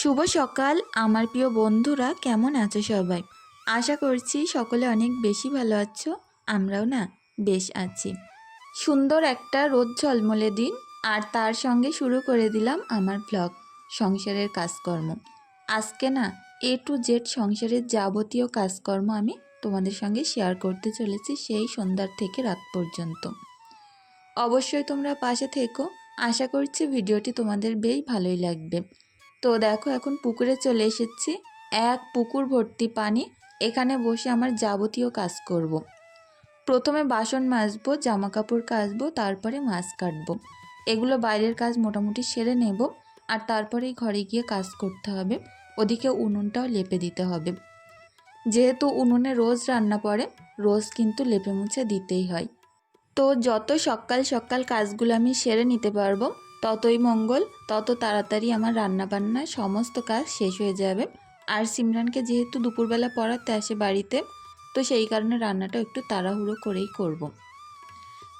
শুভ সকাল, আমার প্রিয় বন্ধুরা, কেমন আছো সবাই? আশা করছি সকলে অনেক বেশি ভালো আছো, আমরাও না বেশ আছি। সুন্দর একটা রোদ ঝলমলে দিন, আর তার সঙ্গে শুরু করে দিলাম আমার ব্লগ সংসারের কাজকর্ম। আজকে না এ টু জেড সংসারের যাবতীয় কাজকর্ম আমি তোমাদের সঙ্গে শেয়ার করতে চলেছি সেই সন্ধ্যার থেকে রাত পর্যন্ত। অবশ্যই তোমরা পাশে থেকো, আশা করছি ভিডিওটি তোমাদের বেশ ভালোই লাগবে। তো দেখো এখন পুকুরে চলে এসেছি। এক পুকুর ভর্তি পানি। এখানে বসে আমার যাবতীয় কাজ করব। প্রথমে বাসন মাজবো জামা কাপড় কাচবো, তারপরে মাছ কাটবো। এগুলো বাইরের কাজ মোটামুটি সেরে নেব। আর তারপরেই ঘরে গিয়ে কাজ করতে হবে। ওদিকে উনুনটাও লেপে দিতে হবে। যেহেতু উনুনে রোজ রান্না পড়ে, রোজ কিন্তু লেপে মুছে দিতেই হয়। তো যত সকাল সকাল কাজগুলো আমি সেরে নিতে পারব ততই মঙ্গল, তত তাড়াতাড়ি আমার রান্নাবান্না সমস্ত কাজ শেষ হয়ে যাবে। আর সিমরানকে যেহেতু দুপুরবেলা পড়াতে আসে বাড়িতে, তো সেই কারণে রান্নাটা একটু তাড়াহুড়ো করেই করব।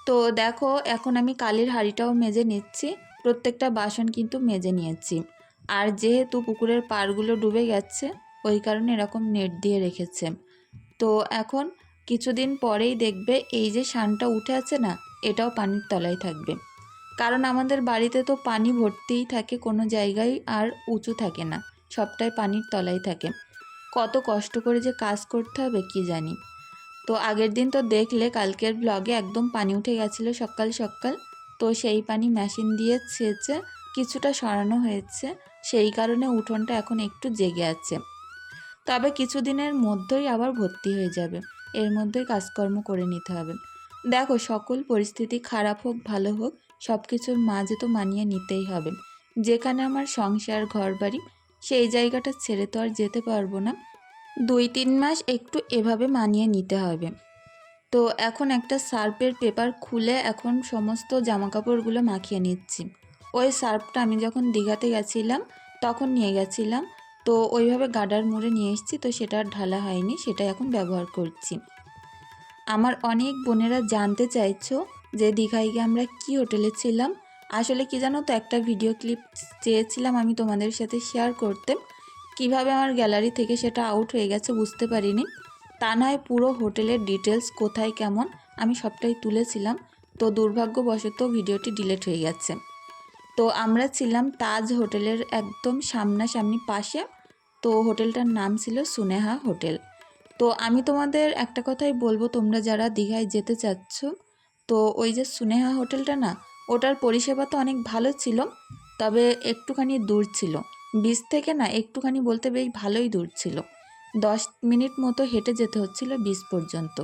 তো দেখো, এখন আমি কালির হাঁড়িটাও মেজে নিচ্ছি, প্রত্যেকটা বাসন কিন্তু মেজে নিয়েছি। আর যেহেতু পুকুরের পাড়গুলো ডুবে গেছে, ওই কারণে এরকম নেট দিয়ে রেখেছে। তো এখন কিছুদিন পরেই দেখবে এই যে শানটা উঠে আছে না, এটাও পানির তলায় থাকবে। কারণ আমাদের বাড়িতে তো পানি ভর্তিই থাকে কোনো জায়গায় আর উঁচু থাকে না, সবটাই পানির তলায় থাকে। কত কষ্ট করে যে কাজ করতে হবে কি জানি। তো আগের দিন তো দেখলে কালকের ব্লগে একদম পানি উঠে গেছিল সকাল সকাল। তো সেই পানি মেশিন দিয়ে ছেঁচে কিছুটা সরানো হয়েছে, সেই কারণে উঠোনটা এখন একটু জেগে আছে। তবে কিছুদিনের মধ্যেই আবার ভর্তি হয়ে যাবে, এর মধ্যেই কাজকর্ম করে নিতে হবে। দেখো, সকল পরিস্থিতি খারাপ হোক, ভালো হোক সব কিছুর মাঝে তো মানিয়ে নিতেই হবে। যেখানে আমার সংসার ঘর বাড়ি সেই জায়গাটা ছেড়ে তো আর যেতে পারব না। দুই তিন মাস একটু এভাবে মানিয়ে নিতে হবে। তো এখন একটা সার্পের পেপার খুলে এখন সমস্ত জামা কাপড়গুলো মাখিয়ে নিচ্ছি। ওই সার্পটা আমি যখন দীঘাতে গেছিলাম, তখন নিয়ে গেছিলাম। তো ওইভাবে গাডার মুড়ে নিয়ে এসেছি, তো সেটা আর ঢালা হয়নি সেটা এখন ব্যবহার করছি। আমার অনেক বোনেরা জানতে চাইছো যে দীঘায় গিয়ে আমরা কি হোটেলে ছিলাম। আসলে কি জানো তো, একটা ভিডিও ক্লিপ চেয়েছিলাম আমি তোমাদের সাথে শেয়ার করতে। কীভাবে আমার গ্যালারি থেকে সেটা আউট হয়ে গেছে বুঝতে পারিনি। তা নয় পুরো হোটেলের ডিটেলস কোথায় কেমন আমি সবটাই তুলেছিলাম। তো দুর্ভাগ্যবশত ভিডিওটি ডিলেট হয়ে গেছে। তো আমরা ছিলাম তাজ হোটেলের একদম সামনাসামনি পাশে। তো হোটেলটার নাম ছিল সুনেহা হোটেল। তো আমি তোমাদের একটা কথাই বলব, তোমরা যারা দীঘায় যেতে চাচ্ছ তো ওই যে সুনেহা হোটেলটা না, ওটার পরিষেবা তো অনেক ভালো ছিল, তবে একটুখানি দূর ছিল। বিচ থেকে না একটুখানি বলতে বেশ ভালোই দূর ছিল। দশ মিনিট মতো হেঁটে যেতে হচ্ছিল বিচ পর্যন্ত।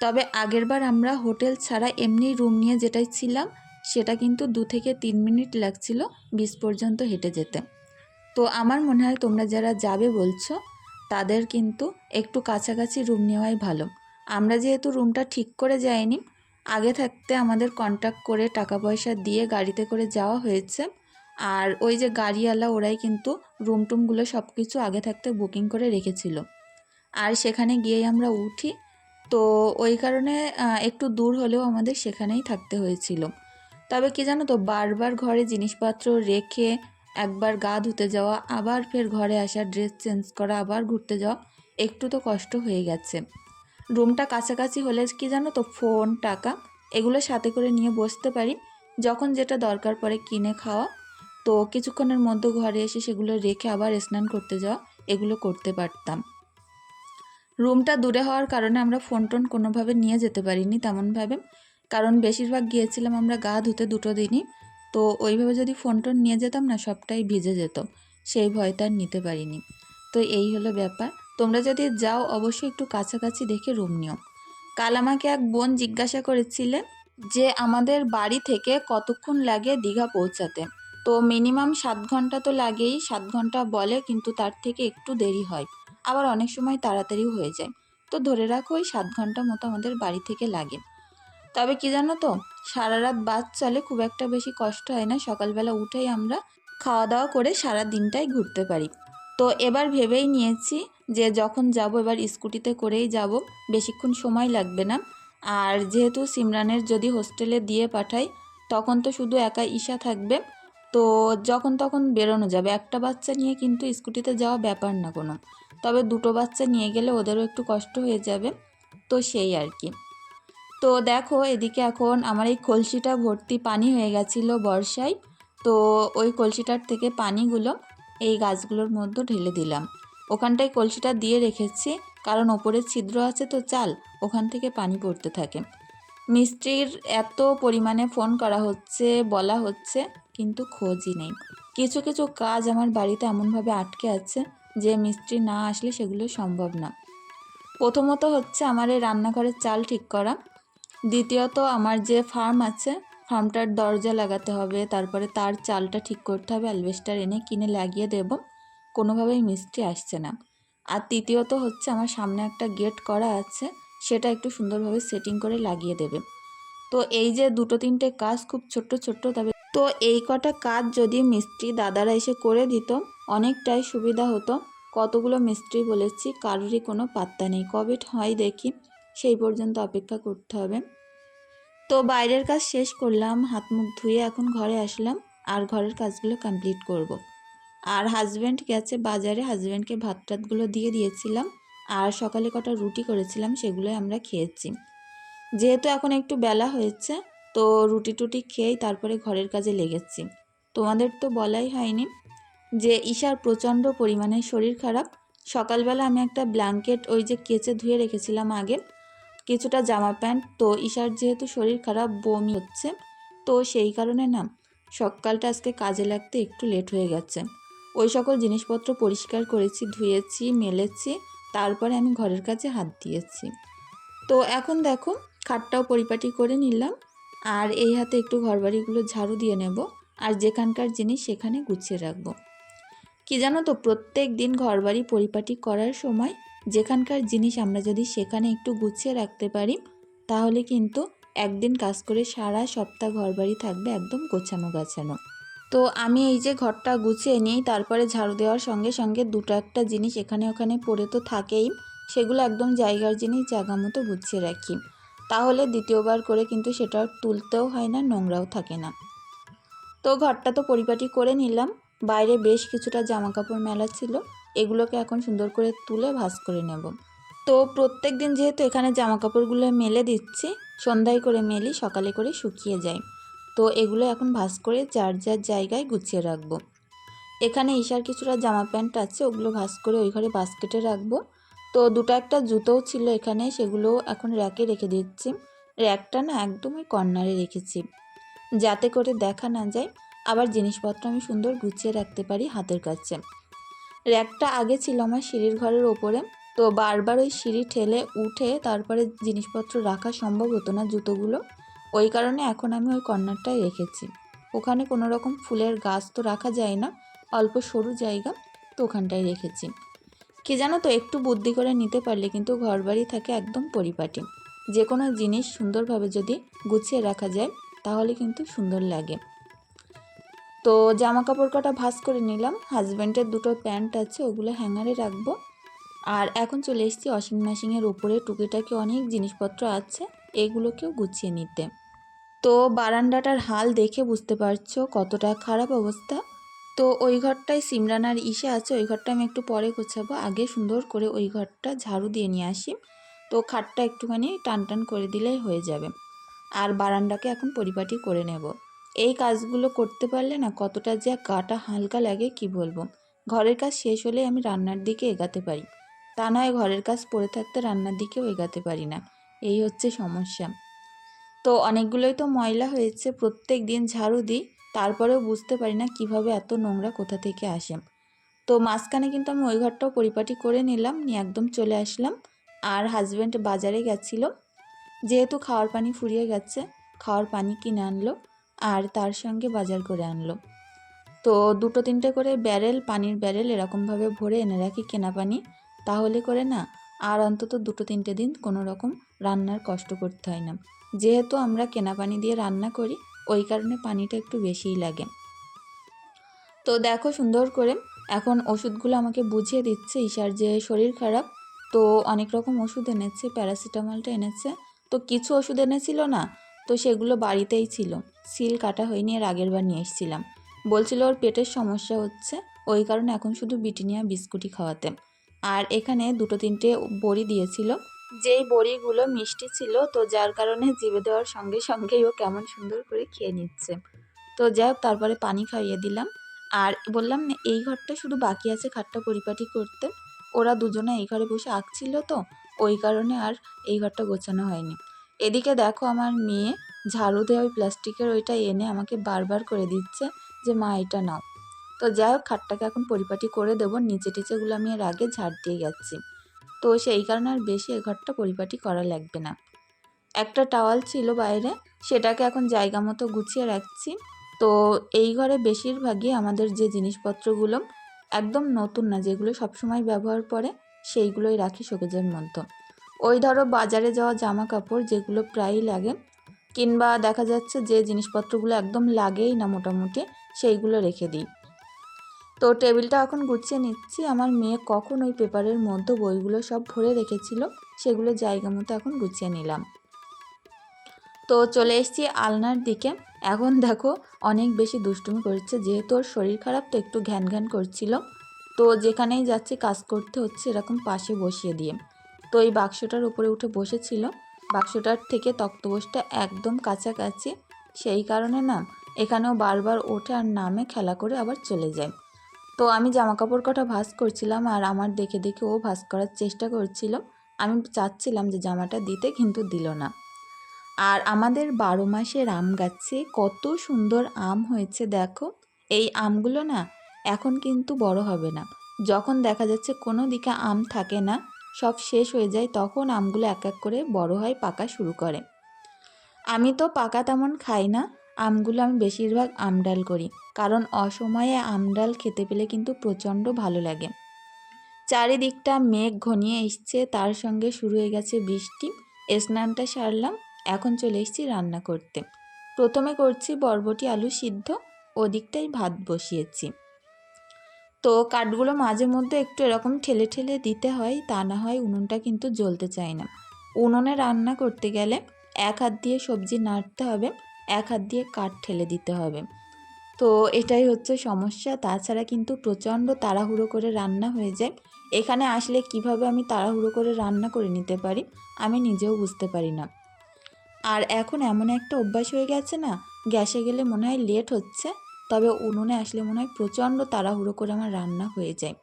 তবে আগেরবার আমরা হোটেল ছাড়া এমনি রুম নিয়ে যেটাই ছিলাম, সেটা কিন্তু দু থেকে তিন মিনিট লাগছিল বিচ পর্যন্ত হেঁটে যেতে। তো আমার মনে হয় তোমরা যারা যাবে বলছো, তাদের কিন্তু একটু কাছাকাছি রুম নেওয়াই ভালো। আমরা যেহেতু রুমটা ঠিক করে যাইনি আগে থাকতে আমাদের কন্ট্যাক্ট করে টাকা পয়সা দিয়ে গাড়িতে করে যাওয়া হয়েছে। আর ওই যে গাড়িওয়ালা ওরাই কিন্তু রুম টুমগুলো সব কিছু আগে থাকতে বুকিং করে রেখেছিল। আর সেখানে গিয়েই আমরা উঠি। তো ওই কারণে একটু দূর হলেও আমাদের সেখানেই থাকতে হয়েছিল। তবে কি জানো তো, বারবার ঘরে জিনিসপত্র রেখে একবার গা ধুতে যাওয়া, আবার ফের ঘরে আসা ড্রেস চেঞ্জ করা, আবার ঘুরতে যাওয়া, একটু তো কষ্ট হয়ে গেছে। রুমটা কাছাকাছি হলে কি জানো তো, ফোন, টাকা এগুলো সাথে করে নিয়ে বসতে পারি। যখন যেটা দরকার পড়ে কিনে খাওয়া। তো কিছুক্ষণের মধ্যে ঘরে এসে সেগুলো রেখে আবার স্নান করতে যাওয়া, এগুলো করতে পারতাম। রুমটা দূরে হওয়ার কারণে আমরা ফোন টোন কোনোভাবে নিয়ে যেতে পারিনি তেমনভাবে। কারণ বেশিরভাগ গিয়েছিলাম আমরা গা ধুতে দুটো দিনই। তো ওইভাবে যদি ফোন টোন নিয়ে যেতাম না, সবটাই ভিজে যেত। সেই ভয়টা নিতে পারিনি। তো এই হলো ব্যাপার। তোমরা যদি যাও, অবশ্যই একটু কাছাকাছি দেখে রুম নিও। কাল আমাকে এক বোন জিজ্ঞাসা করেছিলেন যে, আমাদের বাড়ি থেকে কতক্ষণ লাগে দীঘা পৌঁছাতে? তো মিনিমাম সাত ঘণ্টা তো লাগেই, সাত ঘণ্টা বলে, কিন্তু তার থেকে একটু দেরি হয়। আবার অনেক সময় তাড়াতাড়িও হয়ে যায়। তো ধরে রাখো, ওই সাত ঘণ্টা মতো আমাদের বাড়ি থেকে লাগে। তবে কি জানো তো সারা রাত বাস চলে, খুব একটা বেশি কষ্ট হয় না। সকালবেলা উঠেই আমরা খাওয়া দাওয়া করে সারা দিনটাই ঘুরতে পারি। তো এবার ভেবেই নিয়েছি যে যখন যাব এবার স্কুটিতে করেই যাব, বেশিক্ষণ সময় লাগবে না। আর যেহেতু সিমরানের যদি হোস্টেলে দিয়ে পাঠাই, তখন তো শুধু একা ঈশা থাকবে। তো যখন তখন বেরোনো যাবে। একটা বাচ্চা নিয়ে কিন্তু স্কুটিতে যাওয়া ব্যাপার না কোনো। তবে দুটো বাচ্চা নিয়ে গেলে ওদেরও একটু কষ্ট হয়ে যাবে। তো সেই আর কি। তো দেখো, এদিকে এখন আমার এই কলসিটা ভর্তি পানি হয়ে গেছিল বর্ষায়। তো ওই কলসিটার থেকে পানিগুলো এই গাছগুলোর মধ্যে ঢেলে দিলাম। ওখানটায় কলসিটা দিয়ে রেখেছি, কারণ ওপরে ছিদ্র আছে তো চাল, ওখান থেকে পানি পড়তে থাকে। মিস্ত্রির এত পরিমাণে ফোন করা হচ্ছে, বলা হচ্ছে, কিন্তু খোঁজই নেই। কিছু কিছু কাজ আমার বাড়িতে এমনভাবে আটকে আছে যে মিস্ত্রি না আসলে সেগুলো সম্ভব না। প্রথমত হচ্ছে আমার এই রান্নাঘরের চাল ঠিক করা। দ্বিতীয়ত আমার যে ফার্ম আছে, ফার্মটার দরজা লাগাতে হবে, তারপরে তার চালটা ঠিক করতে হবে, অ্যালবেস্টার এনে কিনে লাগিয়ে দেব। কোনোভাবেই মিস্ত্রি আসছে না। আর তৃতীয়ত হচ্ছে আমার সামনে একটা গেট করা আছে, সেটা একটু সুন্দরভাবে সেটিং করে লাগিয়ে দেবে। তো এই যে দুটো তিনটে কাজ খুব ছোট্ট ছোট্ট, তবে তো এই কটা কাজ যদি মিস্ত্রি দাদারা এসে করে দিত, অনেকটাই সুবিধা হতো। কতগুলো মিস্ত্রি বলেছি, কারোরই কোনো পাত্তা নেই। কবে হয় দেখি, সেই পর্যন্ত অপেক্ষা করতে হবে। তো বাইরের কাজ শেষ করলাম, হাত মুখ ধুয়ে এখন ঘরে আসলাম, আর ঘরের কাজগুলো কমপ্লিট করব। আর হাজব্যান্ড গেছে বাজারে হাজব্যান্ডকে ভাত টাতগুলো দিয়ে দিয়েছিলাম। আর সকালে কটা রুটি করেছিলাম, সেগুলোই আমরা খেয়েছি। যেহেতু এখন একটু বেলা হয়েছে, তো রুটি টুটি খেয়েই তারপরে ঘরের কাজে লেগেছি। তোমাদের তো বলাই হয়নি যে ঈশার প্রচণ্ড পরিমাণে শরীর খারাপ। সকালবেলা আমি একটা ব্ল্যাঙ্কেট ওই যে কেচে ধুয়ে রেখেছিলাম আগে, কিছুটা জামা প্যান্ট। তো ঈশার যেহেতু শরীর খারাপ, বমি হচ্ছে, তো সেই কারণে না, সকালটা আজকে কাজে লাগতে একটু লেট হয়ে গেছে। ওই সকল জিনিসপত্র পরিষ্কার করেছি, ধুয়েছি, মেলেছি, তারপরে আমি ঘরের কাছে হাত দিয়েছি। তো এখন দেখো, খাটটাও পরিপাটি করে নিলাম আর এই হাতে একটু ঘরবাড়িগুলো ঝাড়ু দিয়ে নেব আর যেখানকার জিনিস সেখানে গুছিয়ে রাখব। কি জানো তো, প্রত্যেক দিন ঘরবাড়ি পরিপাটি করার সময় যেখানকার জিনিস আমরা যদি সেখানে একটু গুছিয়ে রাখতে পারি, তাহলে কিন্তু একদিন কাজ করে সারা সপ্তাহ ঘরবাড়ি থাকবে একদম গোছানো গাছানো তো আমি এই যে ঘরটা গুছিয়ে নিই, তারপরে ঝাড়ু দেওয়ার সঙ্গে সঙ্গে দুটো একটা জিনিস এখানে ওখানে পড়ে তো থাকেই, সেগুলো একদম জায়গার জিনিস, জায়গা মতো গুছিয়ে রাখি। তাহলে দ্বিতীয়বার করে কিন্তু সেটা তুলতেও হয় না, নোংরাও থাকে না। তো ঘরটা তো পরিপাটি করে নিলাম, বাইরে বেশ কিছুটা জামা কাপড় মেলা ছিল, এগুলোকে এখন সুন্দর করে তুলে ভাঁজ করে নেব। তো প্রত্যেক দিন যেহেতু এখানে জামা কাপড়গুলো মেলে দিচ্ছি, সন্ধ্যায় করে মেলি, সকালে করে শুকিয়ে যায়। তো এগুলো এখন ভাঁজ করে যার যার জায়গায় গুছিয়ে রাখব। এখানে ঈশার কিছুটা জামা প্যান্ট আছে, ওগুলো ভাঁজ করে ওই ঘরে বাস্কেটে রাখব। তো দুটো একটা জুতোও ছিল এখানে সেগুলো এখন র্যাকে রেখে দিচ্ছি। র্যাকটা না একদমই কর্নারে রেখেছি। যাতে করে দেখা না যায়, আবার জিনিসপত্র আমি সুন্দর গুছিয়ে রাখতে পারি হাতের কাছে। র্যাকটা আগে ছিল আমার সিঁড়ির ঘরের ওপরে, তো বারবার ওই সিঁড়ি ঠেলে উঠে তারপরে জিনিসপত্র রাখা সম্ভব হতো না জুতোগুলো। ওই কারণে এখন আমি ওই কর্নারটাই রেখেছি। ওখানে কোনো রকম ফুলের গাছ তো রাখা যায় না, অল্প সরু জায়গা তো ওখানটায় রেখেছি। কি জানো তো, একটু বুদ্ধি করে নিতে পারলে কিন্তু ঘরবাড়ি থাকে একদম পরিপাটি। যে কোনো জিনিস সুন্দরভাবে যদি গুছিয়ে রাখা যায়, তাহলে কিন্তু সুন্দর লাগে। তো জামা কাপড় কটা ভাঁজ করে নিলাম, হাজব্যান্ডের দুটো প্যান্ট আছে, ওগুলো হ্যাঙ্গারে রাখব। আর এখন চলে এসেছি ওয়াশিং মেশিনের উপরে, টুকিটাকি অনেক জিনিসপত্র আছে। এগুলোকেও গুছিয়ে নিতে। তো বারান্দাটার হাল দেখে বুঝতে পারছ কতটা খারাপ অবস্থা? তো ওই ঘরটায় সিমরান আর ইসে আছে, ওই ঘরটা আমি একটু পরে গোছাবো। আগে সুন্দর করে ওই ঘরটা ঝাড়ু দিয়ে নিয়ে আসি। তো খাটটা একটুখানি টান টান করে দিলেই হয়ে যাবে। আর বারান্দাকে এখন পরিপাটি করে নেব। এই কাজগুলো করতে পারলে না কতটা যে গাটা হালকা লাগে কি বলব? ঘরের কাজ শেষ হলে আমি রান্নার দিকে এগাতে পারি। তা নয় ঘরের কাজ পড়ে থাকতে রান্নার দিকেও এগাতে পারি না। এই হচ্ছে সমস্যা। তো অনেকগুলোই তো ময়লা হয়েছে, প্রত্যেক দিন ঝাড়ু দিই, তারপরেও বুঝতে পারি না কীভাবে এত নোংরা কোথা থেকে আসে। তো মাঝখানে কিন্তু আমি ওই ঘরটাও পরিপাটি করে নিলাম, নিয়ে একদম চলে আসলাম। আর হাজব্যান্ড বাজারে গেছিল, যেহেতু খাওয়ার পানি ফুরিয়ে গেছে, খাওয়ার পানি কিনে আনলো আর তার সঙ্গে বাজার করে আনলো। তো দুটো তিনটে করে ব্যারেল পানির ব্যারেল এরকমভাবে ভরে এনে রাখি কেনা পানি, তাহলে করে না আর অন্তত দুটো তিনটে দিন কোনো রকম রান্নার কষ্ট করতে হয় না। যেহেতু আমরা কেনা পানি দিয়ে রান্না করি, ওই কারণে পানিটা একটু বেশিই লাগে। তো দেখো সুন্দর করে এখন ওষুধগুলো আমাকে বুঝিয়ে দিচ্ছে ঈশার যে শরীর খারাপ, তো অনেক রকম ওষুধ এনেছে, প্যারাসিটামলটা এনেছে। তো কিছু ওষুধ এনেছিল না, তো সেগুলো বাড়িতেই ছিল। সিল কাটা হয়নি আর আগের বার নিয়ে এসেছিলাম। বলছিল ওর পেটের সমস্যা হচ্ছে, ওই কারণে এখন শুধু বিটিনিয়া বিস্কুটই খাওয়াতে। আর এখানে দুটো তিনটে বড়ি দিয়েছিল। যেই বড়িগুলো মিষ্টি ছিল, তো যার কারণে জিভে দেওয়ার সঙ্গে সঙ্গেই ও কেমন সুন্দর করে খেয়ে নিচ্ছে। তো যাই হোক, তারপরে পানি খাইয়ে দিলাম। আর বললাম না, এই ঘরটা শুধু বাকি আছে খাটটা পরিপাটি করতে। ওরা দুজনে এই ঘরে বসে আঁকছিল তো, ওই কারণে আর এই ঘরটা গোছানো হয়নি। এদিকে দেখো আমার মেয়ে ঝাড়ু দিয়ে ওই প্লাস্টিকের ওইটা এনে আমাকে বারবার করে দিচ্ছে যে, মা, এটা নাও। তো যাই হোক খাটটাকে এখন পরিপাটি করে দেবো। নিচে টিচেগুলো আমি এর আগে ঝাড় দিয়ে গেছি। তো সেই কারণে আর বেশি এ ঘরটা পরিপাটি করা লাগবে না। একটা টাওয়াল ছিল বাইরে, সেটাকে এখন জায়গা মতো গুছিয়ে রাখছি। তো এই ঘরে বেশিরভাগই আমাদের যে জিনিসপত্রগুলো একদম নতুন না, যেগুলো সবসময় ব্যবহার করে সেইগুলোই রাখি শোকেজের মধ্যে। ওই ধরো বাজারে যাওয়া জামা কাপড় যেগুলো প্রায়ই লাগে, কিংবা দেখা যাচ্ছে যে জিনিসপত্রগুলো একদম লাগেই না মোটামুটি, সেইগুলো রেখে দিই। তো টেবিলটা এখন গুছিয়ে নিচ্ছি। আমার মেয়ে কখন ওই পেপারের মধ্যে বইগুলো সব ভরে রেখেছিল, সেগুলো জায়গা মতো এখন গুছিয়ে নিলাম। তো চলে এসেছি আলনার দিকে। এখন দেখো, অনেক বেশি দুষ্টুমি করছে, যেহেতু ওর শরীর খারাপ, তো একটু ঘ্যান ঘ্যান করছিল। তো যেখানেই যাচ্ছি, কাজ করতে হচ্ছে এরকম পাশে বসিয়ে দিয়ে। তো এই বাক্সটার উপরে উঠে বসেছিল। বাক্সটার থেকে তক্তবোসটা একদম কাছাকাছি। সেই কারণে না, এখানেও বারবার ওঠে আর নামে খেলা করে আবার চলে যায়। তো আমি জামা কাপড় কটা ভাঁজ করছিলাম আর আমার দেখে দেখে ও ভাঁজ করার চেষ্টা করছিল। আমি চাচ্ছিলাম যে জামাটা দিতে কিন্তু দিল না। আর আমাদের বারো মাসের আম গাছে কত সুন্দর আম হয়েছে দেখো। এই আমগুলো না এখন কিন্তু বড় হবে না। যখন দেখা যাচ্ছে কোনো দিকে আম থাকে না, সব শেষ হয়ে যায়, তখন আমগুলো এক এক করে বড় হয়, পাকা শুরু করে। আমি তো পাকা তেমন খাই না। আমগুলো আমি বেশিরভাগ আমডাল করি, কারণ অসময়ে আমডাল খেতে পেলে কিন্তু প্রচণ্ড ভালো লাগে। চারিদিকটা মেঘ ঘনিয়ে এসছে, তার সঙ্গে শুরু হয়ে গেছে বৃষ্টি, স্নানটা সারলাম, এখন চলে এসেছি রান্না করতে। প্রথমে করছি বরবটি আলু সিদ্ধ ওদিকটাই ভাত বসিয়েছি। তো কাঠগুলো মাঝে মধ্যে একটু এরকম ঠেলে ঠেলে দিতে হয়, তা না হয় উনুনটা কিন্তু জ্বলতে চায় না। উনুনে রান্না করতে গেলে এক হাত দিয়ে সবজি নাড়তে হবে এক হাত দিয়ে কাঠ ঠেলে দিতে হবে। তো এটাই হচ্ছে সমস্যা। তাছাড়া কিন্তু প্রচণ্ড তাড়াহুড়ো করে রান্না হয়ে যায়। এখানে আসলে কীভাবে আমি তাড়াহুড়ো করে রান্না করে নিতে পারি, আমি নিজেও বুঝতে পারি না। আর এখন এমন একটা অভ্যাস হয়ে গেছে না, গ্যাসে গেলে মনে হয় লেট হচ্ছে, তবে উনুনে আসলে মনে হয় প্রচণ্ড তাড়াহুড়ো করে আমার রান্না হয়ে যায়।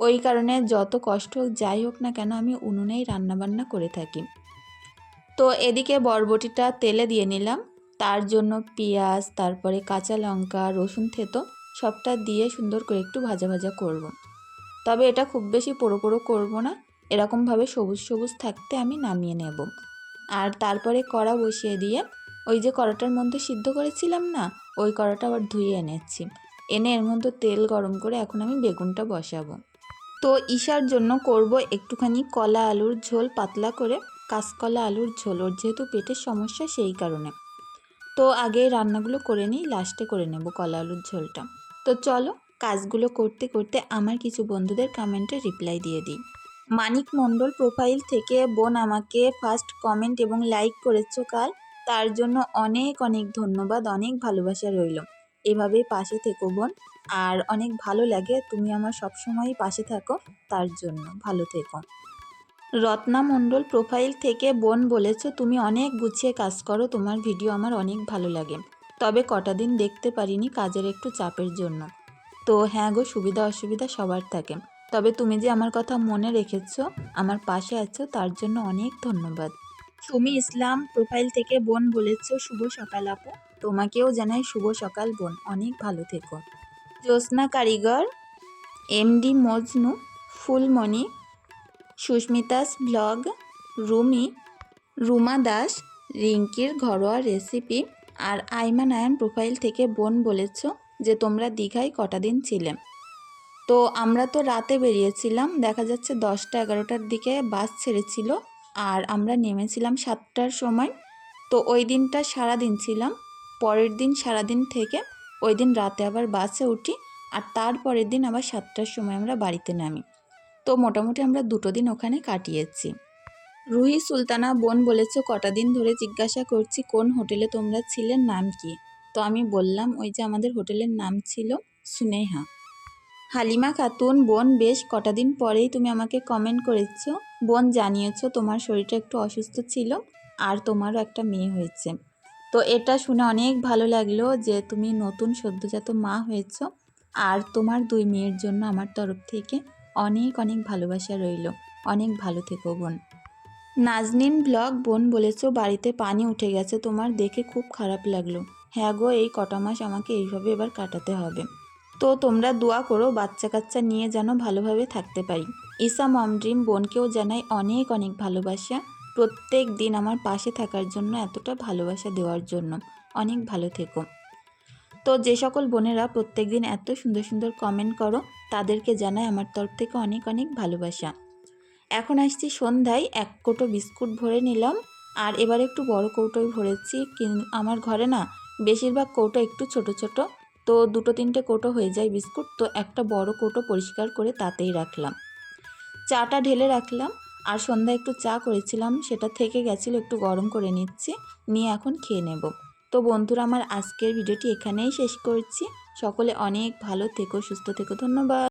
ওই কারণে যত কষ্ট হোক, যাই হোক না কেন, আমি উনুনেই রান্নাবান্না করে থাকি। তো এদিকে বরবটিটা তেলে দিয়ে নিলাম। তার জন্য পেঁয়াজ, তারপরে কাঁচা লঙ্কা, রসুন থেতো সবটা দিয়ে সুন্দর করে একটু ভাজা ভাজা করব। তবে এটা খুব বেশি পোড়ো পোড়ো করব না এরকমভাবে সবুজ সবুজ থাকতে আমি নামিয়ে নেব। আর তারপরে কড়া বসিয়ে দিয়ে ওই যে কড়াটার মধ্যে সিদ্ধ করেছিলাম না, ওই কড়াটা আবার ধুয়ে এনেছি। এনে এর মধ্যে তেল গরম করে এখন আমি বেগুনটা বসাবো। তো ঈশার জন্য করব একটুখানি কলা আলুর ঝোল, পাতলা করে কাঁচকলা আলুর ঝোল। ওর যেহেতু পেটের সমস্যা সেই কারণে। তো আগে রান্নাগুলো করে নিই লাস্টে করে নেব কলা আলুর ঝোলটা। তো চলো কাজগুলো করতে করতে আমার কিছু বন্ধুদের কমেন্টে রিপ্লাই দিয়ে দিই। মানিক মণ্ডল প্রোফাইল থেকে বোন আমাকে ফার্স্ট কমেন্ট এবং লাইক করেছ কাল, তার জন্য অনেক অনেক ধন্যবাদ, অনেক ভালোবাসা রইল। এভাবেই পাশে থেকো বোন, আর অনেক ভালো লাগে তুমি আমার সবসময়ই পাশে থাকো, তার জন্য ভালো থেকো। রত্না মণ্ডল প্রোফাইল থেকে বোন বলেছ, তুমি অনেক গুছিয়ে কাজ করো, তোমার ভিডিও আমার অনেক ভালো লাগে। তবে কটা দিন দেখতে পারিনি কাজের একটু চাপের জন্য। তো হ্যাঁ গো, সুবিধা অসুবিধা সবার থাকে। তবে তুমি যে আমার কথা মনে রেখেছো, আমার পাশে আছো, তার জন্য অনেক ধন্যবাদ। সুমি ইসলাম প্রোফাইল থেকে বোন বলেছ, শুভ সকাল আপু। তোমাকেও জানাই শুভ সকাল বোন। অনেক ভালো থেকো। জ্যোৎস্না কারিগর এমডি মজনু, ফুলমণি সুস্মিতাস ব্লগ, রুমি, রুমা দাস, রিঙ্কির ঘরোয়া রেসিপি আর আইমা নায়ান প্রোফাইল থেকে বোন বলেছ যে তোমরা দীঘায় কটা দিন ছিলে। তো আমরা তো রাতে বেরিয়েছিলাম, দেখা যাচ্ছে দশটা এগারোটার দিকে বাস ছেড়েছিল আর আমরা নেমেছিলাম সাতটার সময়। তো ওই দিনটা সারা দিন ছিলাম, পরের দিন সারাদিন থেকে ওই দিন রাতে আবার বাসে উঠি আর তারপরের দিন আবার সাতটার সময় আমরা বাড়িতে নামি। তো মোটামুটি আমরা দুটো দিন ওখানে কাটিয়েছি। রুহি সুলতানা বোন বলেছে, কটা দিন ধরে জিজ্ঞাসা করছি, কোন হোটেলে তোমরা ছিলেন নাম কি? তো তো আমি বললাম, ওই যে আমাদের হোটেলের নাম ছিল সুনেহা। হালিমা খাতুন বোন, বেশ, কটা দিন পরেই তুমি আমাকে কমেন্ট করেছ। বোন, জানিয়েছো তোমার শরীরটা একটু অসুস্থ ছিল আর তোমারও একটা মেয়ে হয়েছে। তো এটা শুনে অনেক ভালো লাগল যে তুমি নতুন সদ্যজাত মা হয়েছো আর তোমার দুই মেয়ের জন্য আমার তরফ থেকে অনেক অনেক ভালোবাসা রইল। অনেক ভালো থেকো বোন। নাজনিন ব্লগ, বোন বলেছ, বাড়িতে পানি উঠে গেছে, তোমার দেখে খুব খারাপ লাগল। হ্যাঁ গো, এই কটা মাস আমাকে এইভাবে এবার কাটাতে হবে। তো তোমরা দোয়া করো বাচ্চা কাচ্চা নিয়ে যেন ভালোভাবে থাকতে পারি। ঈসা মম ড্রিম, বোনকেও জানাই অনেক অনেক ভালোবাসা। প্রত্যেক দিন আমার পাশে থাকার জন্য এতটা ভালোবাসা দেওয়ার জন্য। অনেক ভালো থেকো। তো যে সকল বোনেরা প্রত্যেক দিন এত সুন্দর সুন্দর কমেন্ট করো, তাদেরকে জানাই আমার তরফ থেকে অনেক অনেক ভালোবাসা। এখন আসছি সন্ধ্যায়, এক কৌটো বিস্কুট ভরে নিলাম। আর এবার একটু বড় কৌটোয় ভরেছি আমার ঘরে না বেশিরভাগ কৌটো একটু ছোট ছোট। তো দুটো তিনটে কৌটো হয়ে যায় বিস্কুট, তো একটা বড় কৌটো পরিষ্কার করে তাতেই রাখলাম। চাটা ঢেলে রাখলাম, আর সন্ধ্যায় একটু চা করেছিলাম, সেটা থেকে গেছিল, একটু গরম করে নিচ্ছি, নিয়ে এখন খেয়ে নেব। তো বন্ধুরা, আমার আজকের ভিডিওটি এখানেই শেষ করছি। সকলে অনেক ভালো থেকো, সুস্থ থেকো, ধন্যবাদ।